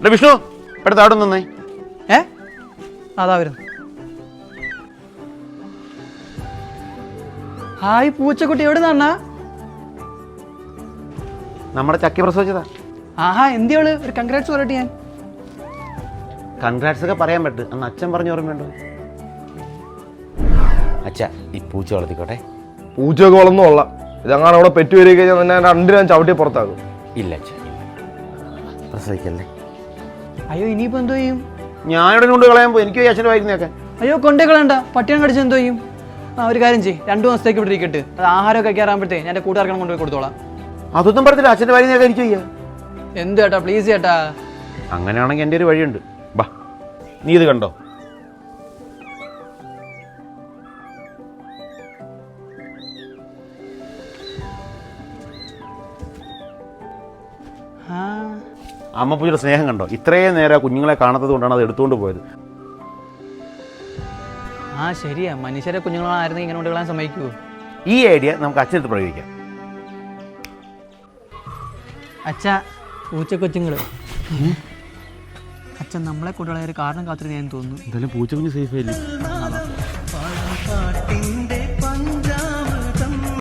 എടാ വിഷ്ണു എടുത്ത് അവിടെ നിന്നേ. ഏ? അതാ വരുന്നു ഹായ് പൂച്ചക്കുട്ടി എവിടെ നിന്നാ നമ്മുടെ ചക്കി പ്രസവിച്ചതാ. ആഹാ എന്തിയോൾ ഒരു കൺഗ്രാറ്റ്സ് പറയട്ടെ ഞാൻ. കൺഗ്രാറ്റ്സ് ഒക്കെ പറയാൻ പറ്റും. അന്ന് അച്ഛൻ പറഞ്ഞു ഓർമ്മയുണ്ടോ അച്ഛ ഈ പൂച്ച വളർത്തിക്കോട്ടെ. പൂച്ചയൊക്കെ വളർന്നു കൊള്ളാം. ഇതങ്ങനെ അവിടെ പെറ്റു വരിക കഴിഞ്ഞാൽ നിന്നെ രണ്ടിനും ഞാൻ ചവിട്ടി പുറത്താകും ഇല്ല അച്ഛ ഇല്ല. പ്രസവിക്കല്ലേ? അയ്യോ ഇനിയിപ്പോ എന്തോ ചെയ്യും? ഞാൻ ഇവിടെ കൊണ്ട് കളയാൻ പോയി. എനിക്ക് അച്ഛന്റെ വായിക്കുന്നൊക്കെ അയ്യോ കൊണ്ടേ കളയണ്ട. പട്ടിയാണ് കടിച്ച് എന്തോ ചെയ്യും? ആ ഒരു കാര്യം ചെയ്യും. രണ്ടു മാസത്തേക്ക് ഇവിടെ ഇരിക്കട്ടെ. അത് ആഹാരമൊക്കെ കയറാകുമ്പോഴത്തേ ഞാൻ എന്റെ കൂട്ടുകാർക്കണം കൊണ്ടുപോയി കൊടുത്തോളാം. അതൊന്നും പറഞ്ഞില്ല അച്ഛന്റെ വായിരുന്നേക്കെ എനിക്ക് ചെയ്യാം. എന്ത് ചേട്ടാ? പ്ലീസ് ചേട്ടാ. അങ്ങനെയാണെങ്കിൽ എന്റെ ഒരു വഴിയുണ്ട്. ബാ. നീ ഇത് കണ്ടോ? ആ. അമ്മ പുജയുടെ സ്നേഹം കണ്ടോ? ഇത്രയും നേരം ആ കുഞ്ഞുങ്ങളെ കാണാത്തത് കൊണ്ടാണ് അത് എടുത്തുകൊണ്ട് പോയത്. ആ ശരിയാ. മനുഷ്യരെ കുഞ്ഞുങ്ങളായിരുന്നു ഇങ്ങനെ കൊണ്ട് സമ്മതിക്കൂ ഈ ഐഡിയ നമുക്ക് അച്ഛനടുത്ത് പ്രയോഗിക്കാം. അച്ഛ പൂച്ചക്കൊച്ചുങ്ങൾ അച്ഛൻ നമ്മളെ കൊണ്ടുള്ള ഒരു കാരണം കാത്തിരുന്ന് ഞാൻ തോന്നുന്നു. എന്തായാലും പൂച്ച കുഞ്ഞ് സേഫ് ആയില്ലേ